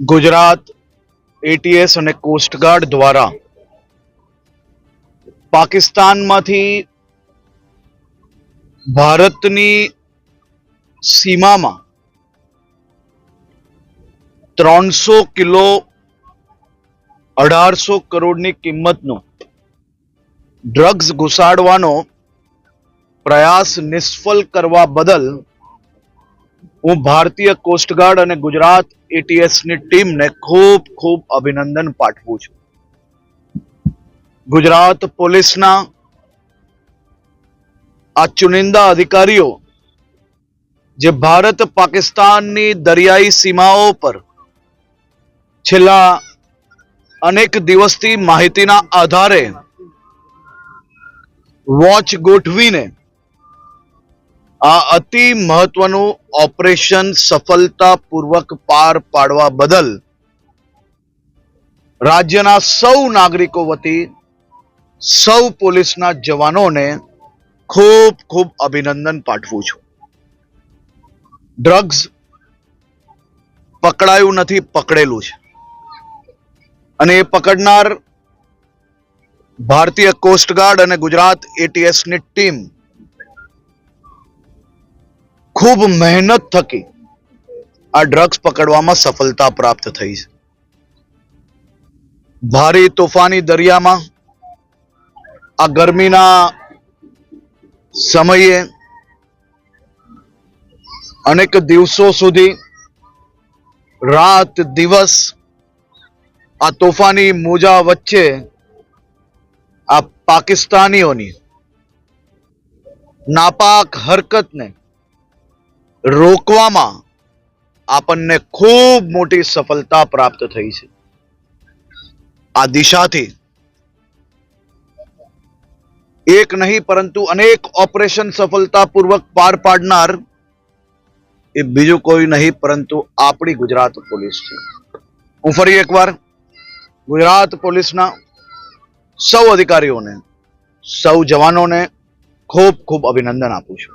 Gujarat ATS અને coast guard દ્વારા પાકિસ્તાનમાંથી ભારતની સીમામાં ત્રણસો કિલો, અઢારસો કરોડની કિંમતનો ડ્રગ્સ ઘુસાડવાનો પ્રયાસ નિષ્ફળ કરવા બદલ હું ભારતીય કોસ્ટગાર્ડ અને ગુજરાત એટીએસની ટીમને ખૂબ ખૂબ અભિનંદન પાઠવું છું. ગુજરાત પોલીસના આ ચુનિંદા અધિકારીઓ જે ભારત પાકિસ્તાનની દરિયાઈ સીમાઓ પર છેલ્લા અનેક દિવસથી માહિતીના આધારે વોચ ગોઠવીને આ અતિ મહત્વનું ઓપરેશન સફળતાપૂર્વક પાર પાડવા બદલ રાજ્યના સૌ નાગરિકો વતી સૌ પોલીસના જવાનોને ખૂબ ખૂબ અભિનંદન પાઠવું છું. ડ્રગ્સ પકડાયું નથી, પકડેલું છે. અને એ પકડનાર ભારતીય કોસ્ટગાર્ડ અને ગુજરાત એટીએસની ટીમ ખૂબ મહેનત થકી આ ડ્રગ્સ પકડવામાં સફળતા પ્રાપ્ત થઈ છે. ભારે તોફાની દરિયામાં આ ગરમીના સમયે અનેક દિવસો સુધી રાત દિવસ આ તોફાની મોજા વચ્ચે આ પાકિસ્તાનીઓની નાપાક હરકતને રોકવામાં આપણને ખૂબ મોટી સફળતા પ્રાપ્ત થઈ છે. આ દિશાથી એક નહીં, પરંતુ અનેક ઓપરેશન સફળતાપૂર્વક પાર પાડનાર એ બીજું કોઈ નહીં, પરંતુ આપણી ગુજરાત પોલીસ છે. હું ફરી એકવાર ગુજરાત પોલીસના સૌ અધિકારીઓને, સૌ જવાનોને ખૂબ ખૂબ અભિનંદન આપું છું.